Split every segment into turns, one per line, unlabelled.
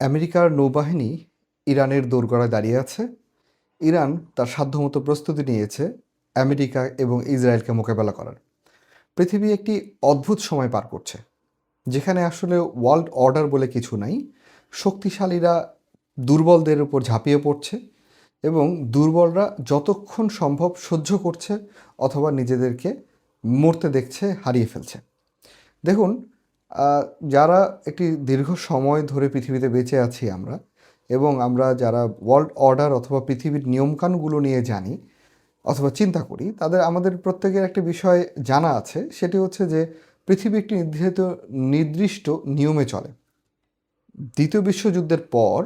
আমেরিকার নৌবাহিনী ইরানের দোরগড়ায় দাঁড়িয়ে আছে। ইরান তার সাধ্যমতো প্রস্তুতি নিয়েছে আমেরিকা এবং ইসরায়েলকে মোকাবেলা করার। পৃথিবী একটি অদ্ভুত সময় পার করছে, যেখানে আসলে ওয়ার্ল্ড অর্ডার বলে কিছু নাই। শক্তিশালীরা দুর্বলদের উপর ঝাঁপিয়ে পড়ছে এবং দুর্বলরা যতক্ষণ সম্ভব সহ্য করছে অথবা নিজেদেরকে মরতে দেখছে, হারিয়ে ফেলছে। দেখুন যারা একটি দীর্ঘ সময় ধরে পৃথিবীতে বেঁচে আছি আমরা এবং আমরা যারা ওয়ার্ল্ড অর্ডার অথবা পৃথিবীর নিয়মকানুনগুলো নিয়ে জানি অথবা চিন্তা করি, তাদের আমাদের প্রত্যেকের একটা বিষয় জানা আছে, সেটি হচ্ছে যে পৃথিবী একটি নির্ধারিত নির্দিষ্ট নিয়মে চলে। দ্বিতীয় বিশ্বযুদ্ধের পর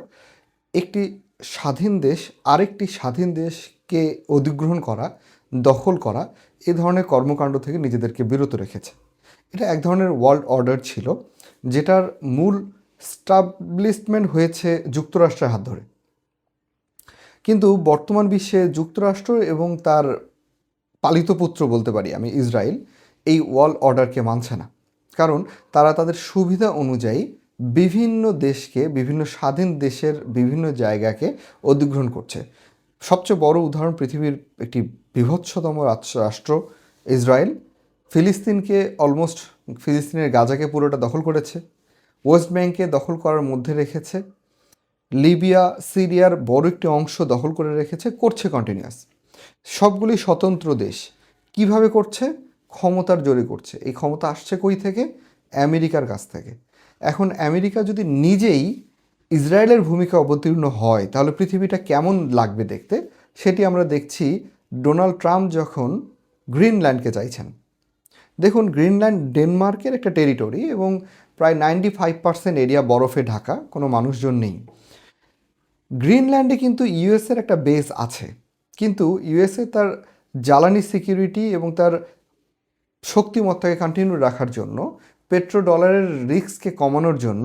একটি স্বাধীন দেশ আরেকটি স্বাধীন দেশকে অধিগ্রহণ করা, দখল করা, এ ধরনের কর্মকাণ্ড থেকে নিজেদেরকে বিরত রেখেছে। এটা এক ধরনের ওয়ার্ল্ড অর্ডার ছিল, যেটার মূল স্টাবলিশমেন্ট হয়েছে যুক্তরাষ্ট্রের হাত ধরে। কিন্তু বর্তমান বিশ্বে যুক্তরাষ্ট্র এবং তার পালিত পুত্র বলতে পারি আমি, ইসরায়েল, এই ওয়ার্ল্ড অর্ডারকে মানছে না। কারণ তারা তাদের সুবিধা অনুযায়ী বিভিন্ন দেশকে, বিভিন্ন স্বাধীন দেশের বিভিন্ন জায়গাকে অধিগ্রহণ করছে। সবচেয়ে বড় উদাহরণ পৃথিবীর একটি বিভৎসতম রাষ্ট্র- ইসরায়েল। ফিলিস্তিনকে অলমোস্ট ফিলিস্তিনের গাজাকে পুরোটা দখল করেছে, ওয়েস্ট ব্যাংকে দখল করার মধ্যে রেখেছে, লিবিয়া, সিরিয়ার বড় একটি অংশ দখল করে রেখেছে, করছে কন্টিনিউয়াস সবগুলি স্বতন্ত্র দেশ। কীভাবে করছে? ক্ষমতার জোরে করছে। এই ক্ষমতা আসছে কই থেকে? আমেরিকার কাছ থেকে। এখন আমেরিকা যদি নিজেই ইসরায়েলের ভূমিকা অবতীর্ণ হয়, তাহলে পৃথিবীটা কেমন লাগবে দেখতে? সেটি আমরা দেখছি ডোনাল্ড ট্রাম্প যখন গ্রিনল্যান্ডকে চাইছেন। দেখুন, গ্রিনল্যান্ড ডেনমার্কের একটা টেরিটরি এবং প্রায় নাইনটি ফাইভ পার্সেন্ট এরিয়া বরফে ঢাকা, কোনো মানুষজন নেই। গ্রিনল্যান্ডে কিন্তু ইউএসের একটা বেস আছে। কিন্তু ইউএসএ তার জ্বালানি সিকিউরিটি এবং তার শক্তিমত্তাকে কন্টিনিউ রাখার জন্য পেট্রো ডলারের রিস্ককে কমানোর জন্য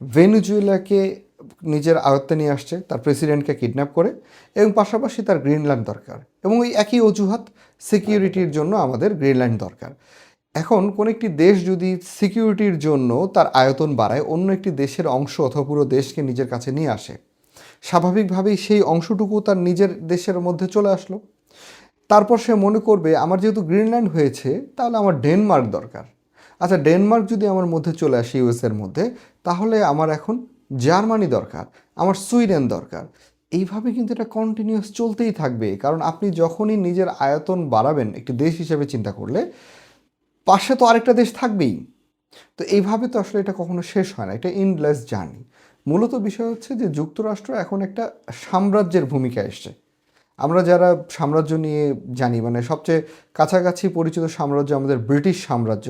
ভেনুজুয়েলাকে নিজের আয়ত্তে নিয়ে আসছে, তার প্রেসিডেন্টকে কিডন্যাপ করে এবং পাশাপাশি তার গ্রিনল্যান্ড দরকার এবং ওই একই অজুহাত সিকিউরিটির জন্য আমাদের গ্রিনল্যান্ড দরকার। এখন কোন একটি দেশ যদি সিকিউরিটির জন্য তার আয়তন বাড়ায়, অন্য একটি দেশের অংশ অথবা পুরো দেশকে নিজের কাছে নিয়ে আসে। স্বাভাবিকভাবেই সেই অংশটুকু তার নিজের দেশের মধ্যে চলে আসলো। তারপর সে মনে করবে, আমার যেহেতু গ্রিনল্যান্ড হয়েছে, তাহলে আমার ডেনমার্ক দরকার। আচ্ছা ডেনমার্ক যদি আমার মধ্যে চলে আসে ইউএসের মধ্যে, তাহলে আমার এখন জার্মানি দরকার, আমার সুইডেন দরকার। এইভাবে কিন্তু এটা কন্টিনিউয়াস চলতেই থাকবে। কারণ আপনি যখনই নিজের আয়তন বাড়াবেন, একটি দেশ হিসেবে চিন্তা করলে পাশে তো আরেকটা দেশ থাকবেই। তো এইভাবে তো আসলে এটা কখনো শেষ হয় না, এটা ইনলেস জার্নি মূলত বিষয় হচ্ছে যে যুক্তরাষ্ট্র এখন একটা সাম্রাজ্যের ভূমিকা এসছে। আমরা যারা সাম্রাজ্য নিয়ে জানি মানে সবচেয়ে কাছাকাছি পরিচিত সাম্রাজ্য আমাদের ব্রিটিশ সাম্রাজ্য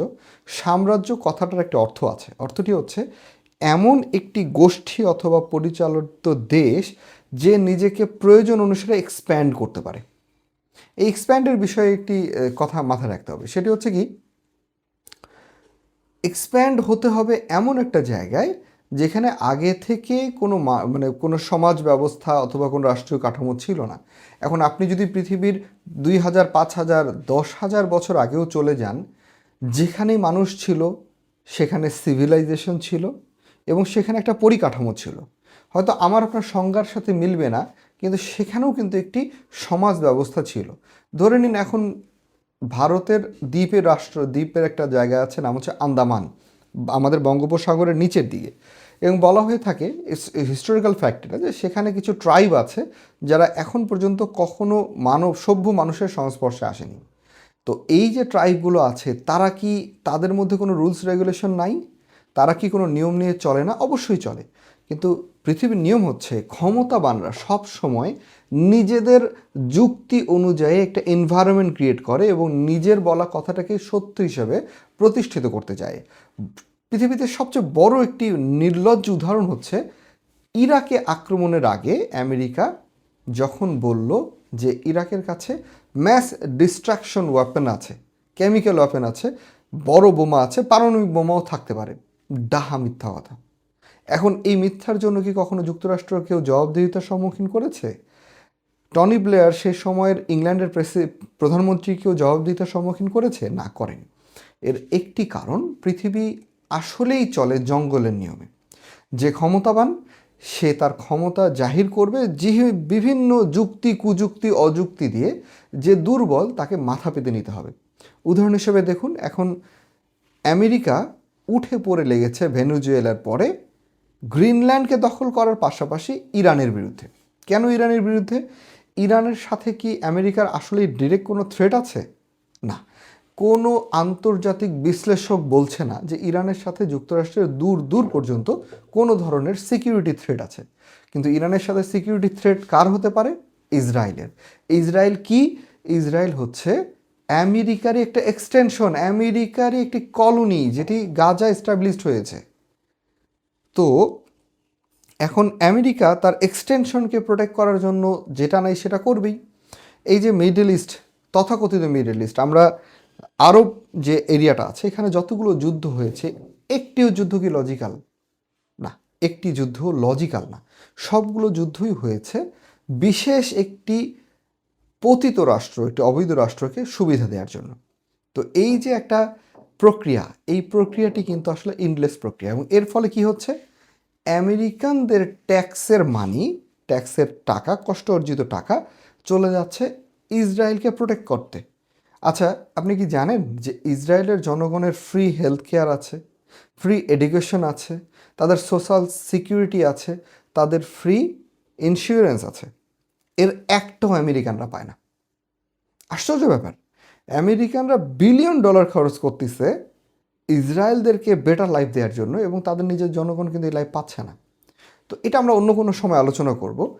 সাম্রাজ্য কথাটার একটা অর্থ আছে। অর্থটি হচ্ছে এমন একটি গোষ্ঠী অথবা পরিচালিত দেশ যে নিজেকে প্রয়োজন অনুসারে এক্সপ্যান্ড করতে পারে। এই এক্সপ্যান্ডের বিষয়ে একটি কথা মাথায় রাখতে হবে। সেটি হচ্ছে কি? এক্সপ্যান্ড হতে হবে এমন একটা জায়গায় যেখানে আগে থেকে কোনো মানে কোনো সমাজ ব্যবস্থা অথবা কোনো রাষ্ট্রীয় কাঠামো ছিল না। এখন আপনি যদি পৃথিবীর দুই হাজার, পাঁচ হাজার, দশ হাজার বছর আগেও চলে যান যেখানে মানুষ ছিল সেখানে সিভিলাইজেশন ছিল এবং সেখানে একটা পরিকাঠামো ছিল। হয়তো আমার আপনার সংজ্ঞার সাথে মিলবে না, কিন্তু সেখানেও কিন্তু একটি সমাজ ব্যবস্থা ছিল। ধরে নিন এখন ভারতের দ্বীপের রাষ্ট্র, দ্বীপের একটা জায়গা আছে, নাম হচ্ছে আন্দামান, আমাদের বঙ্গোপসাগরের নিচের দিকে। এবং বলা হয়ে থাকে হিস্টোরিক্যাল ফ্যাক্ট এটা, যে সেখানে কিছু ট্রাইব আছে যারা এখন পর্যন্ত কখনো মানব, সভ্য মানুষের সংস্পর্শে আসেনি। তো এই যে ট্রাইবগুলো আছে, তারা কি তাদের মধ্যে কোনো রুলস রেগুলেশন নাই? তারা কি কোনো নিয়ম নিয়ে চলে না? অবশ্যই চলে। কিন্তু পৃথিবীর নিয়ম হচ্ছে ক্ষমতাবানরা সব সময় নিজেদের যুক্তি অনুযায়ী একটা এনভায়রনমেন্ট ক্রিয়েট করে এবং নিজের বলা কথাটাকে সত্য হিসেবে প্রতিষ্ঠিত করতে চায়। পৃথিবীতে সবচেয়ে বড় একটি নির্লজ্জ উদাহরণ হচ্ছে ইরাকে আক্রমণের আগে আমেরিকা যখন বলল যে ইরাকের কাছে ম্যাস ডিস্ট্রাকশন ওয়েপন আছে কেমিক্যাল ওয়েপন আছে, বড় বোমা আছে, পারমাণবিক বোমাও থাকতে পারে। ডাহা মিথ্যা কথা। এখন এই মিথ্যার জন্য কি কখনো যুক্তরাষ্ট্র কেউ জবাবদিহিতার সম্মুখীন করেছে? টনি ব্লেয়ার সে সময়ের ইংল্যান্ডের প্রেসি, প্রধানমন্ত্রী কেউ জবাবদিহিতার সম্মুখীন করেছে? না, করেনি। এর একটি কারণ, পৃথিবী আসলেই চলে জঙ্গলের নিয়মে। যে ক্ষমতাবান, সে তার ক্ষমতা জাহির করবে যে বিভিন্ন যুক্তি, কুযুক্তি, অযুক্তি দিয়ে যে দুর্বল তাকে মাথা পেতে নিতে হবে। উদাহরণ হিসেবে দেখুন, এখন আমেরিকা উঠে পড়ে লেগেছে ভেনুজুয়েলার পরে গ্রিনল্যান্ডকে দখল করার পাশাপাশি ইরানের বিরুদ্ধে। কেন ইরানের বিরুদ্ধে? ইরানের সাথে কি আমেরিকার আসলে ডিরেক্ট কোনো থ্রেট আছে? না। কোনো আন্তর্জাতিক বিশ্লেষক বলছে না যে ইরানের সাথে যুক্তরাষ্ট্রের দূর দূর পর্যন্ত কোনো ধরনের সিকিউরিটি থ্রেট আছে। কিন্তু ইরানের সাথে সিকিউরিটি থ্রেট কার হতে পারে? ইসরায়েলের। ইসরায়েল কি? ইসরায়েল হচ্ছে আমেরিকারই একটা এক্সটেনশন আমেরিকারই একটি কলোনি যেটি গাজা এস্টাবলিশড হয়েছে। তো এখন আমেরিকা তার এক্সটেনশনকে প্রোটেক্ট করার জন্য যেটা নাই সেটা করবেই। এই যে মিডল ইস্ট তথাকথিত মিডল ইস্ট আমরা আরব যে এরিয়াটা আছে, এখানে যতগুলো যুদ্ধ হয়েছে, একটিও যুদ্ধ কি লজিক্যাল না, একটি যুদ্ধ লজিক্যাল না। সবগুলো যুদ্ধই হয়েছে, বিশেষ একটি পতিত রাষ্ট্র, একটি অবৈধ রাষ্ট্রকে সুবিধা দেওয়ার জন্য। তো এই যে একটা প্রক্রিয়া, এই প্রক্রিয়াটি কিন্তু আসলে ইনলেস প্রক্রিয়া এবং এর ফলে কি হচ্ছে? আমেরিকানদের ট্যাক্সের মানি, ট্যাক্সের টাকা, কষ্ট অর্জিত টাকা চলে যাচ্ছে ইসরায়েলকে প্রোটেক্ট করতে। আচ্ছা আপনি কি জানেন যে ইসরায়েলের জনগণের ফ্রি হেলথ কেয়ার আছে ফ্রি এডুকেশন আছে, তাদের সোশ্যাল সিকিউরিটি আছে, তাদের ফ্রি ইন্স্যুরেন্স আছে। এর একটাও আমেরিকানরা পায় না। আশ্চর্য ব্যাপার। আমেরিকানরা বিলিয়ন ডলার খরচ করতেছে ইসরায়েলদেরকে বেটার লাইফ দেওয়ার জন্য এবং তাদের নিজের জনগণ কিন্তু এই লাইফ পাচ্ছে না। তো এটা আমরা অন্য কোনো সময় আলোচনা করব।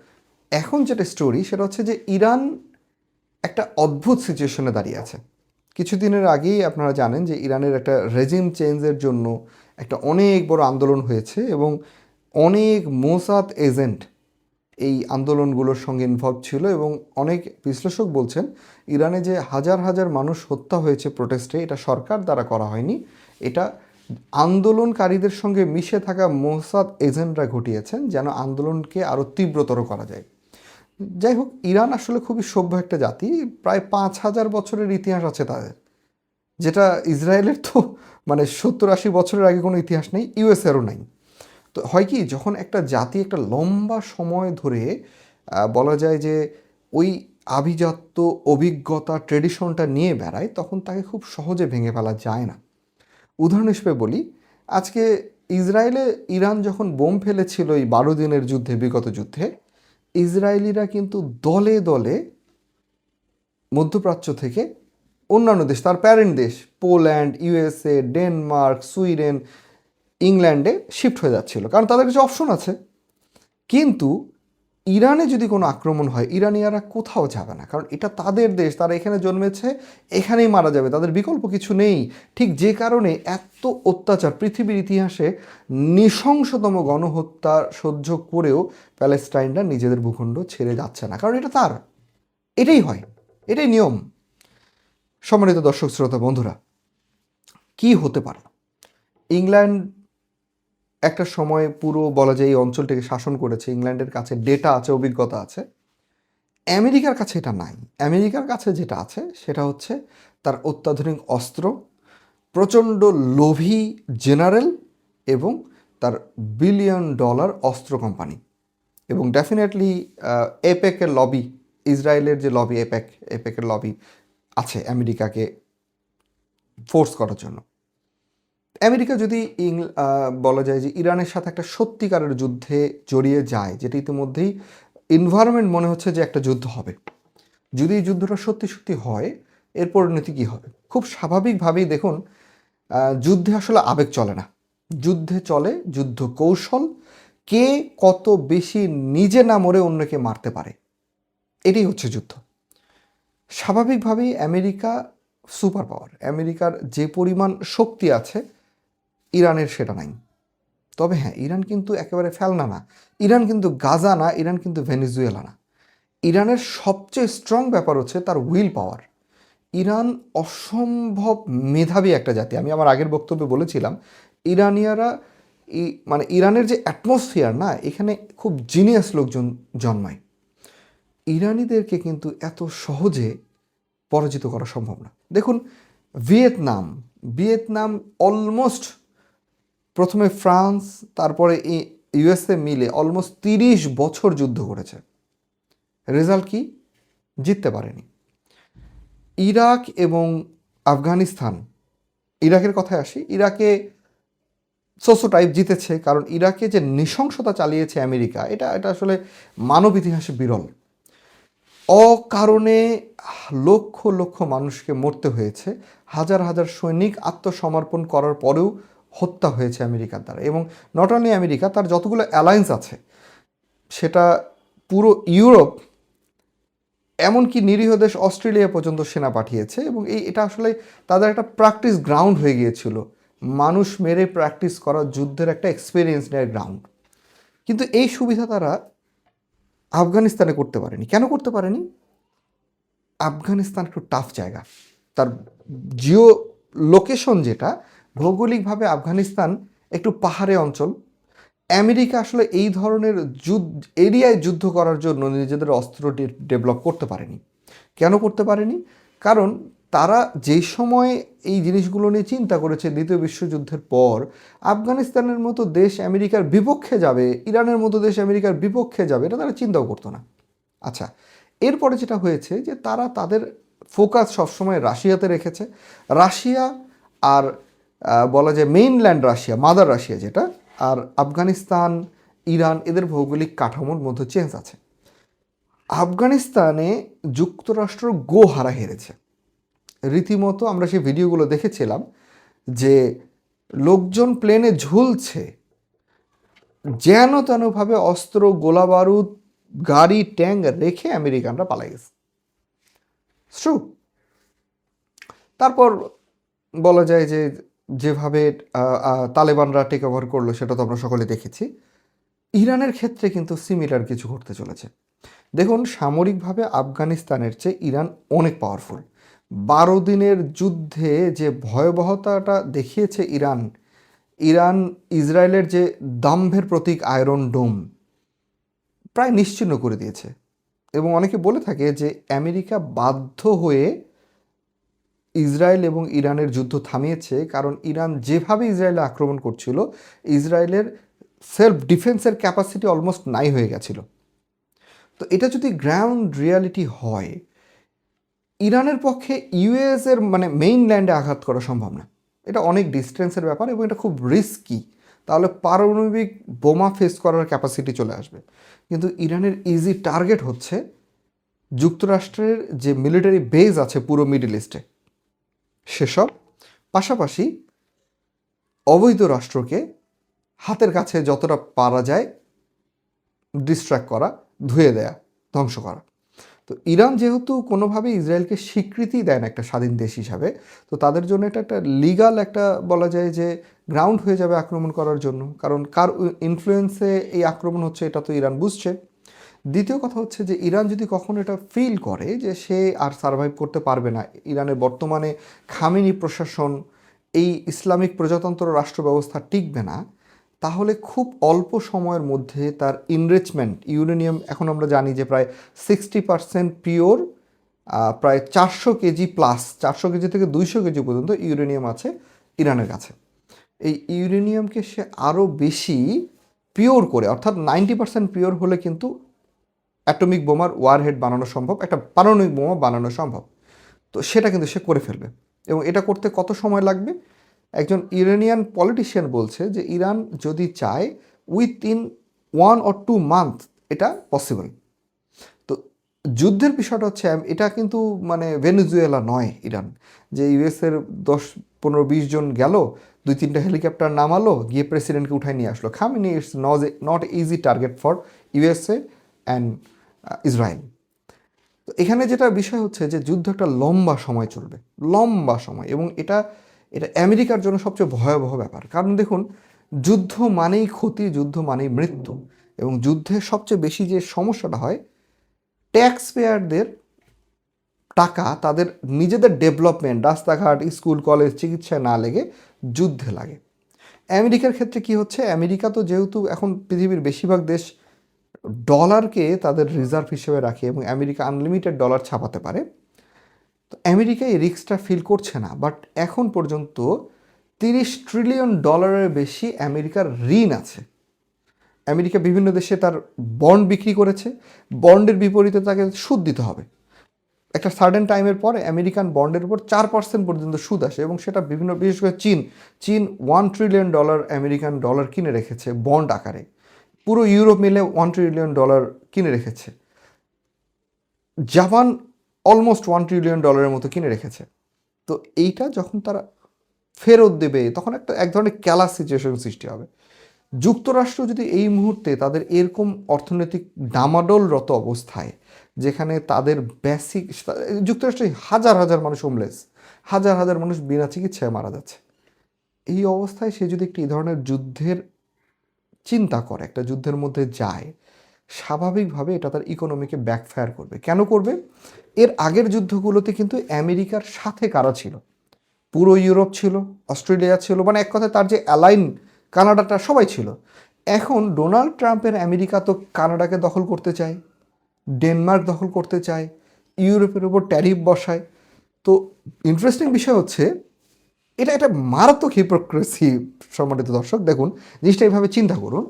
এখন যেটা স্টোরি সেটা হচ্ছে যে ইরান একটা অদ্ভুত সিচুয়েশনে দাঁড়িয়ে আছে। কিছুদিনের আগেই আপনারা জানেন যে ইরানের একটা রেজিম চেঞ্জের জন্য একটা অনেক বড় আন্দোলন হয়েছে এবং অনেক মোসাদ এজেন্ট এই আন্দোলনগুলোর সঙ্গে ইনভলভ ছিল এবং অনেক বিশ্লেষক বলছেন, ইরানে যে হাজার হাজার মানুষ হত্যা হয়েছে প্রোটেস্টে এটা সরকার দ্বারা করা হয়নি। এটা আন্দোলনকারীদের সঙ্গে মিশে থাকা মোসাদ এজেন্টরা ঘটিয়েছেন যেন আন্দোলনকে আরও তীব্রতর করা যায়। যাই হোক, ইরান আসলে খুবই সভ্য একটা জাতি, প্রায় পাঁচ হাজার বছরের ইতিহাস আছে তাদের। যেটা ইসরায়েলের তো মানে সত্তর আশি বছরের আগে কোনো ইতিহাস নেই ইউএসএরও নাই। তো হয় কি, যখন একটা জাতি একটা লম্বা সময় ধরে বলা যায় যে ওই আভিজাত্য অভিজ্ঞতা, ট্রেডিশনটা নিয়ে বেড়ায়, তখন তাকে খুব সহজে ভেঙে ফেলা যায় না। উদাহরণ হিসেবে বলি, আজকে ইসরায়েলে ইরান যখন বোম ফেলেছিল এই বারো দিনের যুদ্ধে, বিগত যুদ্ধে, ইসরায়েলিরা কিন্তু দলে দলে মধ্যপ্রাচ্য থেকে অন্যান্য দেশ, তার প্যারেন্ট দেশ, পোল্যান্ড ইউএসএ ডেনমার্ক, সুইডেন ইংল্যান্ডে শিফট হয়ে যাচ্ছিল। কারণ তাদের কাছে অপশন আছে। কিন্তু ইরানে যদি কোনো আক্রমণ হয় ইরানিয়ারা কোথাও যাবে না। কারণ এটা তাদের দেশ, তারা এখানে জন্মেছে, এখানেই মারা যাবে। তাদের বিকল্প কিছু নেই। ঠিক যে কারণে এত অত্যাচার পৃথিবীর ইতিহাসে নৃশংসতম গণহত্যা সহ্য করেও প্যালেস্টাইনরা নিজেদের ভূখণ্ড ছেড়ে যাচ্ছে না। কারণ এটা তার। এটাই হয়। এটাই নিয়ম। সম্মানিত দর্শক, শ্রোতা, বন্ধুরা, কি হতে পারে? ইংল্যান্ড একটা সময় পুরো বলা যায় এই অঞ্চলটিকে শাসন করেছে, ইংল্যান্ডের কাছে ডেটা আছে, অভিজ্ঞতা আছে। আমেরিকার কাছে এটা নাই। আমেরিকার কাছে যেটা আছে, সেটা হচ্ছে তার অত্যাধুনিক অস্ত্র, প্রচণ্ড লোভী জেনারেল এবং তার বিলিয়ন ডলার অস্ত্র কোম্পানি এবং ডেফিনেটলি এপেকের লবি ইসরায়েলের যে লবি এপেক এপেকের লবি আছে আমেরিকাকে ফোর্স করার জন্য। আমেরিকা যদি আহ, বলা যায় যে ইরানের সাথে একটা সত্যিকারের যুদ্ধে জড়িয়ে যায় যেটা ইতিমধ্যেই এনভায়রনমেন্ট মনে হচ্ছে যে একটা যুদ্ধ হবে। যদি এই যুদ্ধটা সত্যি সত্যি হয় এর পরিণতি কী হবে? খুব স্বাভাবিকভাবেই দেখুন যুদ্ধে আসলে আবেগ চলে না। যুদ্ধে চলে যুদ্ধ কৌশল। কে কত বেশি নিজে না মরে অন্যকে মারতে পারে? এটাই হচ্ছে যুদ্ধ। স্বাভাবিকভাবেই আমেরিকা সুপার পাওয়ার আমেরিকার যে পরিমাণ শক্তি আছে ইরানের সেটা নাই। তবে হ্যাঁ ইরান কিন্তু একেবারে ফেলনা না। ইরান কিন্তু গাজা না, ইরান কিন্তু ভেনিজুয়েলা না। ইরানের সবচেয়ে স্ট্রং ব্যাপার হচ্ছে তার উইল পাওয়ার ইরান অসম্ভব মেধাবী একটা জাতি। আমি আমার আগের বক্তব্যে বলেছিলাম, ইরানিয়ারা মানে ইরানের যে অ্যাটমসফিয়ার না, এখানে খুব জিনিয়াস লোকজন জন্মায়। ইরানিদেরকে কিন্তু এত সহজে পরাজিত করা সম্ভব না। দেখুন, ভিয়েতনাম। ভিয়েতনাম অলমোস্ট প্রথমে ফ্রান্স, তারপরে ইউএসএ মিলে অলমোস্ট তিরিশ বছর যুদ্ধ করেছে। রেজাল্ট কি? জিততে পারেনি। ইরাক এবং আফগানিস্তান, ইরাকের কথায় আসি, ইরাকে সোসো টাইপ জিতেছে, কারণ ইরাকে যে নৃশংসতা চালিয়েছে আমেরিকা, এটা এটা আসলে মানব ইতিহাসে বিরল। অকারণে লক্ষ লক্ষ মানুষকে মরতে হয়েছে, হাজার হাজার সৈনিক আত্মসমর্পণ করার পরেও হত্যা হয়েছে আমেরিকার দ্বারা। এবং নট অনলি আমেরিকা, তার যতগুলো অ্যালায়েন্স আছে, সেটা পুরো ইউরোপ, এমনকি নিরীহ দেশ অস্ট্রেলিয়া পর্যন্ত সেনা পাঠিয়েছে এবং এই, এটা আসলে তাদের একটা প্র্যাকটিস গ্রাউন্ড হয়ে গিয়েছিল। মানুষ মেরে প্র্যাকটিস করা যুদ্ধের একটা এক্সপিরিয়েন্স নেয় গ্রাউন্ড কিন্তু এই সুবিধা তারা আফগানিস্তানে করতে পারেনি। কেন করতে পারেনি? আফগানিস্তান একটু টাফ জায়গা। তার জিও লোকেশন যেটা ভৌগোলিকভাবে আফগানিস্তান একটু পাহাড়ে অঞ্চল। আমেরিকা আসলে এই ধরনের যুদ্ধ, এরিয়ায় যুদ্ধ করার জন্য নিজেদের অস্ত্র ডেভেলপ করতে পারেনি। কেন করতে পারেনি? কারণ তারা যেই সময় এই জিনিসগুলো নিয়ে চিন্তা করেছে দ্বিতীয় বিশ্বযুদ্ধের পর, আফগানিস্তানের মতো দেশ আমেরিকার বিপক্ষে যাবে, ইরানের মতো দেশ আমেরিকার বিপক্ষে যাবে, এটা তারা চিন্তাও করতো না। আচ্ছা এরপরে যেটা হয়েছে যে তারা তাদের ফোকাস সবসময় রাশিয়াতে রেখেছে। রাশিয়া আর বলা যায় মেইনল্যান্ড রাশিয়া মাদার রাশিয়া যেটা, আর আফগানিস্তান, ইরান, এদের ভৌগোলিক কাঠামোর মধ্যে চেঞ্জ আছে। আফগানিস্তানে যুক্তরাষ্ট্র গো হারা হেরেছে। রীতিমতো আমরা সেই ভিডিওগুলো দেখেছিলাম যে লোকজন প্লেনে ঝুলছে, যেন তেনভাবে অস্ত্র গোলা বারুদ গাড়ি, ট্যাঙ্ক রেখে আমেরিকানরা পালাই গেছে। তারপর বলা যায় যে যেভাবে তালেবানরা টেক ওভার করল সেটা তো আমরা সকলে দেখেছি। ইরানের ক্ষেত্রে কিন্তু সিমিলার কিছু ঘটতে চলেছে। দেখুন, সামরিকভাবে আফগানিস্তানের চেয়ে ইরান অনেক পাওয়ারফুল বারো দিনের যুদ্ধে যে ভয়াবহতাটা দেখিয়েছে ইরান ইরান ইসরায়েলের যে দাম্ভের প্রতীক আয়রন ডোম প্রায় নিশ্চিহ্ন করে দিয়েছে। এবং অনেকে বলে থাকে যে আমেরিকা বাধ্য হয়ে ইসরায়েল এবং ইরানের যুদ্ধ থামিয়েছে, কারণ ইরান যেভাবে ইসরায়েলে আক্রমণ করছিল, ইসরায়েলের সেলফ ডিফেন্সের ক্যাপাসিটি অলমোস্ট নাই হয়ে গেছিল। তো এটা যদি গ্রাউন্ড রিয়ালিটি হয়, ইরানের পক্ষে ইউএস এর মানে মেইন ল্যান্ডে আঘাত করা সম্ভব না। এটা অনেক ডিস্টেন্সের ব্যাপার এবং এটা খুব রিস্কি তাহলে পারমাণবিক বোমা ফেস করার ক্যাপাসিটি চলে আসবে। কিন্তু ইরানের ইজি টার্গেট হচ্ছে যুক্তরাষ্ট্রের যে মিলিটারি বেজ আছে পুরো মিডল ইস্টে সেসব। পাশাপাশি অবৈধ রাষ্ট্রকে হাতের কাছে যতটা পারা যায় ডিস্ট্র্যাক্ট করা, ধুয়ে দেয়া, ধ্বংস করা। তো ইরান যেহেতু কোনোভাবেই ইসরায়েলকে স্বীকৃতি দেয় না একটা স্বাধীন দেশ হিসাবে, তো তাদের জন্য এটা একটা লিগাল একটা বলা যায় যে গ্রাউন্ড হয়ে যাবে আক্রমণ করার জন্য। কারণ কার ইনফ্লুয়েন্সে এই আক্রমণ হচ্ছে এটা তো ইরান বুঝছে। দ্বিতীয় কথা হচ্ছে যে ইরান যদি কখনো এটা ফিল করে যে সে আর সার্ভাইভ করতে পারবে না, ইরানের বর্তমানে খামিনি প্রশাসন, এই ইসলামিক প্রজাতন্ত্র রাষ্ট্র ব্যবস্থা টিকবে না, তাহলে খুব অল্প সময়ের মধ্যে তার ইনরিচমেন্ট ইউরেনিয়াম এখন আমরা জানি যে প্রায় সিক্সটি পার্সেন্ট পিওর প্রায় চারশো কেজি প্লাস চারশো কেজি থেকে দুইশো কেজি পর্যন্ত ইউরেনিয়াম আছে ইরানের কাছে। এই ইউরেনিয়ামকে সে আরও বেশি পিওর করে, অর্থাৎ নাইনটি পার্সেন্ট পিওর হলে কিন্তু অ্যাটমিক বোমার ওয়ারহেড বানানো সম্ভব, একটা পারমাণবিক বোমা বানানো সম্ভব। তো সেটা কিন্তু সে করে ফেলবে। এবং এটা করতে কত সময় লাগবে? একজন ইরানিয়ান পলিটিশিয়ান বলছে যে, ইরান যদি চায় within one or two month এটা পসিবল তো যুদ্ধের বিষয়টা হচ্ছে, এটা কিন্তু মানে ভেনেজুয়েলা নয় ইরান। যে ইউএসের দশ, পনেরো, বিশ জন গেল, দুই, তিনটা হেলিকপ্টার নামালো, গিয়ে প্রেসিডেন্টকে উঠাই নিয়ে আসলো। Khamenei it's not not easy target for USA and Israel. তো এখানে যেটা বিষয় হচ্ছে যে যুদ্ধ একটা লম্বা সময় চলবে, লম্বা সময় এবং এটা এটা আমেরিকার জন্য সবচেয়ে ভয়াবহ ব্যাপার। কারণ দেখুন, যুদ্ধ মানেই ক্ষতি, যুদ্ধ মানেই মৃত্যু এবং যুদ্ধে সবচেয়ে বেশি যে সমস্যাটা হয় ট্যাক্স পেয়ারদের টাকা, তাদের নিজেদের ডেভেলপমেন্ট রাস্তাঘাট, স্কুল, কলেজ, চিকিৎসায় না লেগে যুদ্ধে লাগে। আমেরিকার ক্ষেত্রে কি হচ্ছে? আমেরিকা তো যেহেতু এখন পৃথিবীর বেশিরভাগ দেশ ডলারকে তাদের রিজার্ভ হিসেবে রাখে এবং আমেরিকা আনলিমিটেড ডলার ছাপাতে পারে। তো আমেরিকা এই রিস্কটা ফিল করছে না, বাট এখন পর্যন্ত তিরিশ ট্রিলিয়ন ডলারের বেশি আমেরিকার ঋণ আছে। আমেরিকা বিভিন্ন দেশে তার বন্ড বিক্রি করেছে, বন্ডের বিপরীতে তাকে সুদ দিতে হবে। একটা সার্টেন টাইমের পরে আমেরিকান বন্ডের উপর চার পার্সেন্ট পর্যন্ত সুদ আসে এবং সেটা বিভিন্ন, বিশেষ করে চীন চীন one trillion dollar American dollar কিনে রেখেছে বন্ড আকারে। পুরো ইউরোপ মিলে ওয়ান ট্রিলিয়ন ডলার কিনে রেখেছে। জাপান অলমোস্ট ওয়ান ট্রিলিয়ন ডলারের মতো কিনে রেখেছে। তো এইটা যখন তারা ফেরত দেবে, তখন একটা, এক ধরনের ক্যালাস সিচুয়েশন সৃষ্টি হবে। যুক্তরাষ্ট্র যদি এই মুহূর্তে তাদের এরকম অর্থনৈতিক ডামাডোলরত অবস্থায়, যেখানে তাদের বেসিক যুক্তরাষ্ট্রে হাজার হাজার মানুষ হোমলেস হাজার হাজার মানুষ বিনা চিকিৎসায় মারা যাচ্ছে, এই অবস্থায় সে যদি একটি এই ধরনের যুদ্ধের চিন্তা করে, একটা যুদ্ধের মধ্যে যায়, স্বাভাবিকভাবে এটা তার ইকোনমিকে ব্যাকফায়ার করবে। কেন করবে? এর আগের যুদ্ধগুলোতে কিন্তু আমেরিকার সাথে কারা ছিল? পুরো ইউরোপ ছিল, অস্ট্রেলিয়া ছিল মানে এক কথায় তার যে অ্যালাইন কানাডাটা সবাই ছিল। এখন ডোনাল্ড ট্রাম্পের আমেরিকা তো কানাডাকে দখল করতে চায়, ডেনমার্ক দখল করতে চায়, ইউরোপের উপর ট্যারিফ বসায়। তো ইন্টারেস্টিং বিষয় হচ্ছে এটা একটা মারাত্মক হিপোক্রেসি সম্মানিত দর্শক। দেখুন, জিনিসটা এইভাবে চিন্তা করুন।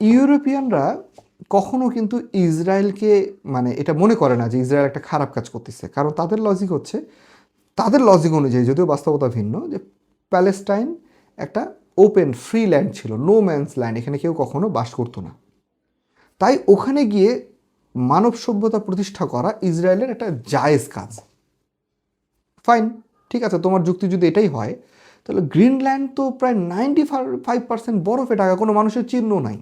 ইউরোপিয়ানরা কখনো কিন্তু ইসরায়েলকে মানে এটা মনে করে না যে ইসরায়েল একটা খারাপ কাজ করতেছে। কারণ তাদের লজিক হচ্ছে, তাদের লজিক অনুযায়ী যদিও বাস্তবতা ভিন্ন, যে প্যালেস্টাইন একটা ওপেন ফ্রি ল্যান্ড ছিল নো ম্যানস ল্যান্ড এখানে কেউ কখনো বাস করতো না। তাই ওখানে গিয়ে মানব সভ্যতা প্রতিষ্ঠা করা ইসরায়েলের একটা জায়েজ কাজ। ফাইন ঠিক আছে, তোমার যুক্তি যদি এটাই হয়, তাহলে গ্রিনল্যান্ড তো প্রায় নাইনটি ফাইভ পার্সেন্ট বরফে ঢাকা, কোনো মানুষের চিহ্ন নাই।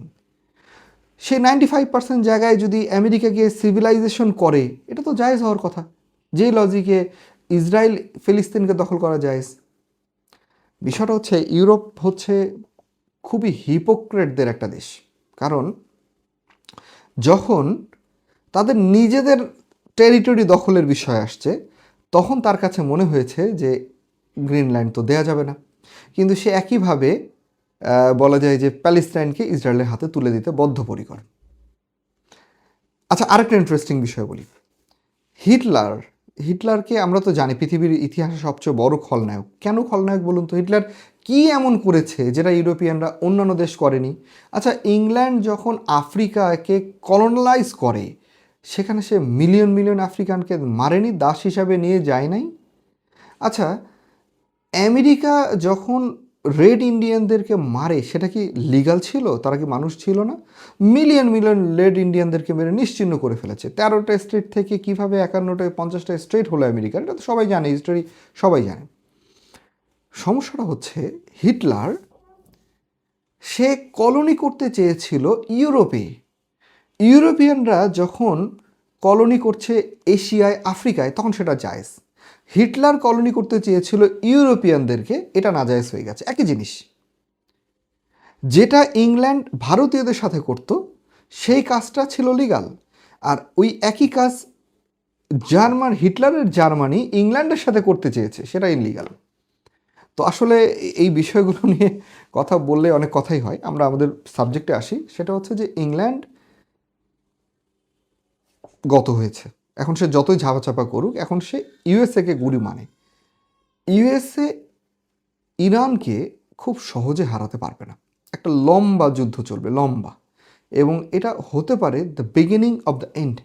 সেই নাইনটি ফাইভ পার্সেন্ট জায়গায় যদি আমেরিকা গিয়ে সিভিলাইজেশন করে, এটা তো জায়েজ হওয়ার কথা। যেই লজিকে ইসরায়েল ফিলিস্তিনকে দখল করা জায়েজ। বিষয়টা হচ্ছে, ইউরোপ হচ্ছে খুবই হিপোক্রেটদের একটা দেশ। কারণ, যখন তাদের নিজেদের টেরিটরি দখলের বিষয় আসছে তখন তার কাছে মনে হয়েছে যে গ্রিনল্যান্ড তো দেয়া যাবে না। কিন্তু সে একইভাবে বলা যায় যে প্যালেস্টাইনকে ইসরায়েলের হাতে তুলে দিতে বদ্ধপরিকর। আচ্ছা আরেকটা ইন্টারেস্টিং বিষয় বলি। হিটলার, হিটলারকে আমরা তো জানি পৃথিবীর ইতিহাসে সবচেয়ে বড় খলনায়ক। কেন খলনায়ক বলুন তো? হিটলার কি এমন করেছে যেটা ইউরোপিয়ানরা অন্যান্য দেশ করেনি? আচ্ছা ইংল্যান্ড যখন আফ্রিকাকে কলোনালাইজ করে সেখানে সে মিলিয়ন মিলিয়ন আফ্রিকানকে মারেনি, দাস হিসাবে নিয়ে যায় নাই। আচ্ছা আমেরিকা যখন রেড ইন্ডিয়ানদেরকে মারে, সেটা কি লিগাল ছিল? তারা কি মানুষ ছিল না? মিলিয়ন মিলিয়ন রেড ইন্ডিয়ানদেরকে মেরে নিশ্চিহ্ন করে ফেলেছে। তেরোটা স্টেট থেকে কীভাবে একান্নটা, পঞ্চাশটা স্টেট হলো আমেরিকার এটা তো সবাই জানে হিস্টোরি সবাই জানে। সমস্যাটা হচ্ছে, হিটলার, সে কলোনি করতে চেয়েছিল ইউরোপে। ইউরোপিয়ানরা যখন কলোনি করছে এশিয়ায়, আফ্রিকায়, তখন সেটা জায়েজ। হিটলার কলোনি করতে চেয়েছিল ইউরোপিয়ানদেরকে, এটা নাজায়েজ হয়ে গেছে। একই জিনিস। যেটা ইংল্যান্ড ভারতীয়দের সাথে করত, সেই কাজটা ছিল লিগাল। আর ওই একই কাজ জার্মান, হিটলারের জার্মানি ইংল্যান্ডের সাথে করতে চেয়েছে সেটা ইনলিগাল তো আসলে এই বিষয়গুলো নিয়ে কথা বললে অনেক কথাই হয়। আমরা আমাদের সাবজেক্টে আসি। সেটা হচ্ছে যে ইংল্যান্ড গত হয়েছে। এখন সে যতই ঝাপাচাপা করুক, এখন সে ইউএসএকে গুলি মানে। ইউএসএ ইরানকে খুব সহজে হারাতে পারবে না। একটা লম্বা যুদ্ধ চলবে, লম্বা। এবং এটা হতে পারে the beginning of the end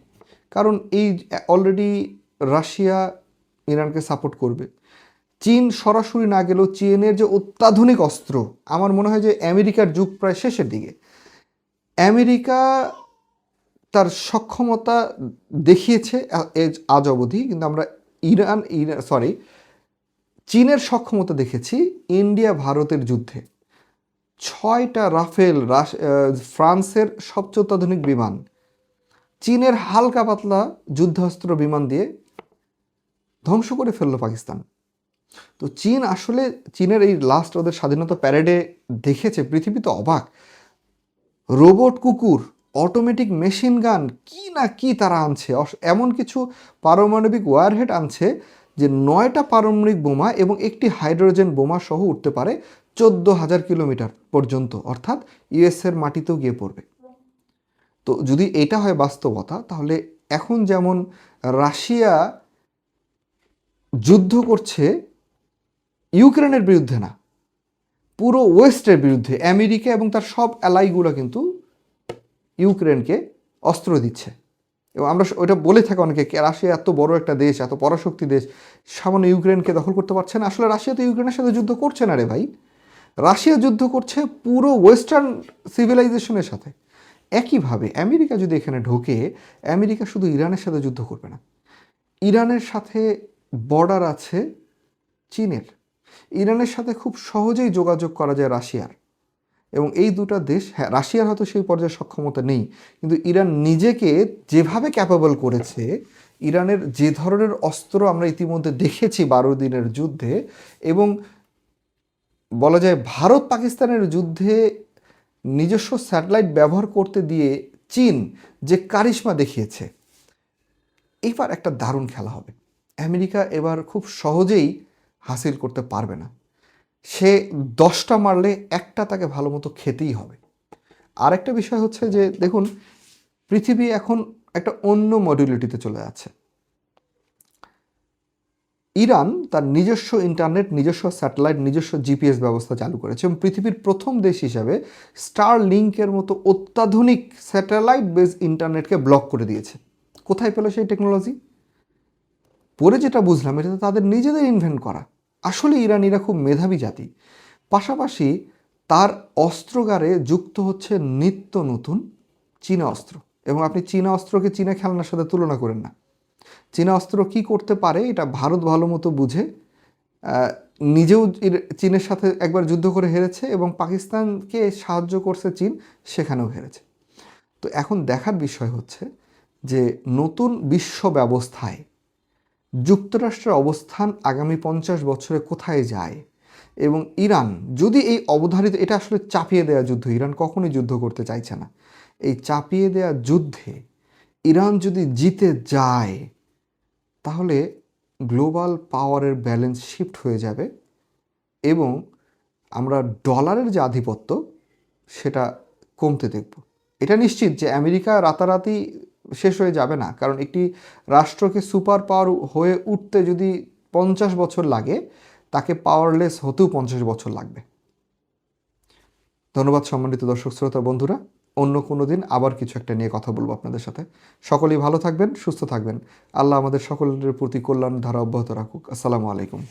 কারণ এই অলরেডি রাশিয়া ইরানকে সাপোর্ট করবে। চীন সরাসরি না গেলেও চীনের যে অত্যাধুনিক অস্ত্র, আমার মনে হয় যে আমেরিকার যুগ প্রায় শেষের দিকে। আমেরিকা তার সক্ষমতা দেখিয়েছে আজ অবধি, কিন্তু আমরা ইরান ইরান সরি চীনের সক্ষমতা দেখেছি ইন্ডিয়া ভারতের যুদ্ধে। ছয়টা রাফেল ফ্রান্সের সবচেয়ে অত্যাধুনিক বিমান, চীনের হালকা পাতলা যুদ্ধাস্ত্র বিমান দিয়ে ধ্বংস করে ফেলল পাকিস্তান। তো চীন আসলে, চীনের এই লাস্ট ওদের স্বাধীনতা প্যারেডে দেখেছে, পৃথিবী তো অবাক। রোবট কুকুর অটোমেটিক মেশিন গান কি না কি তারা আনছে? এমন কিছু পারমাণবিক ওয়ারহেড আনছে যে নয়টা পারমাণবিক বোমা এবং একটি হাইড্রোজেন বোমা সহ উঠতে পারে চোদ্দ হাজার কিলোমিটার পর্যন্ত, অর্থাৎ ইউএসের মাটিতেও গিয়ে পড়বে। তো যদি এটা হয় বাস্তবতা, তাহলে এখন যেমন রাশিয়া যুদ্ধ করছে, ইউক্রেনের বিরুদ্ধে না, পুরো ওয়েস্টের বিরুদ্ধে, আমেরিকা এবং তার সব অ্যালাইগুলো কিন্তু ইউক্রেনকে অস্ত্র দিচ্ছে। এবং আমরা ওইটা বলে থাকি অনেকে রাশিয়া এত বড় একটা দেশ, এত পরাশক্তি দেশ, সামান্য ইউক্রেনকে দখল করতে পারছে না। আসলে রাশিয়া তো ইউক্রেনের সাথে যুদ্ধ করছে না রে ভাই। রাশিয়া যুদ্ধ করছে পুরো ওয়েস্টার্ন সিভিলাইজেশনের সাথে। একইভাবে আমেরিকা যদি এখানে ঢোকে, আমেরিকা শুধু ইরানের সাথে যুদ্ধ করবে না। ইরানের সাথে বর্ডার আছে চীনের। ইরানের সাথে খুব সহজেই যোগাযোগ করা যায় রাশিয়ার। এবং এই দুটা দেশ হ্যাঁ রাশিয়ার হয়তো সেই পর্যায়ে সক্ষমতা নেই, কিন্তু ইরান নিজেকে যেভাবে ক্যাপাবল করেছে, ইরানের যে ধরনের অস্ত্র আমরা ইতিমধ্যে দেখেছি বারো দিনের যুদ্ধে এবং বলা যায় ভারত পাকিস্তানের যুদ্ধে নিজস্ব স্যাটেলাইট ব্যবহার করতে দিয়ে চীন যে কারিশমা দেখিয়েছে এবার একটা দারুণ খেলা হবে। আমেরিকা এবার খুব সহজেই হাসিল করতে পারবে না। সে দশটা মারলে একটা তাকে ভালো মতো খেতেই হবে। আরেকটা বিষয় হচ্ছে যে, দেখুন, পৃথিবী এখন একটা অন্য মডিউলিটিতে চলে যাচ্ছে। ইরান তার নিজস্ব ইন্টারনেট নিজস্ব স্যাটেলাইট নিজস্ব জিপিএস ব্যবস্থা চালু করেছে এবং পৃথিবীর প্রথম দেশ হিসাবে স্টার লিঙ্কের মতো অত্যাধুনিক স্যাটেলাইট বেস ইন্টারনেটকে ব্লক করে দিয়েছে। কোথায় পেল সেই টেকনোলজি পরে যেটা বুঝলাম, এটা তাদের নিজেদের ইনভেন্ট করা। আসলে ইরানিরা খুব মেধাবী জাতি। পাশাপাশি তার অস্ত্রগারে যুক্ত হচ্ছে নিত্য নতুন চীনা অস্ত্র। এবং আপনি চীনা অস্ত্রকে চীনা খেলনার সাথে তুলনা করেন না। চীনা অস্ত্র কি করতে পারে এটা ভারত ভালো মতো বুঝে নিজেও চীনের সাথে একবার যুদ্ধ করে হেরেছে এবং পাকিস্তানকে সাহায্য করছে চীন, সেখানেও হেরেছে। তো এখন দেখার বিষয় হচ্ছে যে নতুন বিশ্ব ব্যবস্থায় যুক্তরাষ্ট্রের অবস্থান আগামী পঞ্চাশ বছরে কোথায় যায়? এবং ইরান, যদি এই অবধারিত, এটা আসলে চাপিয়ে দেওয়া যুদ্ধ, ইরান কখনোই যুদ্ধ করতে চাইছে না। এই চাপিয়ে দেওয়া যুদ্ধে ইরান যদি জিতে যায়, তাহলে গ্লোবাল পাওয়ারের ব্যালেন্স শিফট হয়ে যাবে এবং আমরা ডলারের যে আধিপত্য, সেটা কমতে দেখব। এটা নিশ্চিত যে আমেরিকা রাতারাতি শেষ হয়ে যাবে না। কারণ একটি রাষ্ট্রকে সুপার পাওয়ার হয়ে উঠতে যদি পঞ্চাশ বছর লাগে, তাকে পাওয়ারলেস হতেও পঞ্চাশ বছর লাগবে। ধন্যবাদ সম্মানিত দর্শক শ্রোতা বন্ধুরা। অন্য কোনো দিন আবার কিছু একটা নিয়ে কথা বলব আপনাদের সাথে। সকলেই ভালো থাকবেন, সুস্থ থাকবেন। আল্লাহ আমাদের সকলের প্রতি কল্যাণ ধারা অব্যাহত রাখুক। আসসালামু আলাইকুম।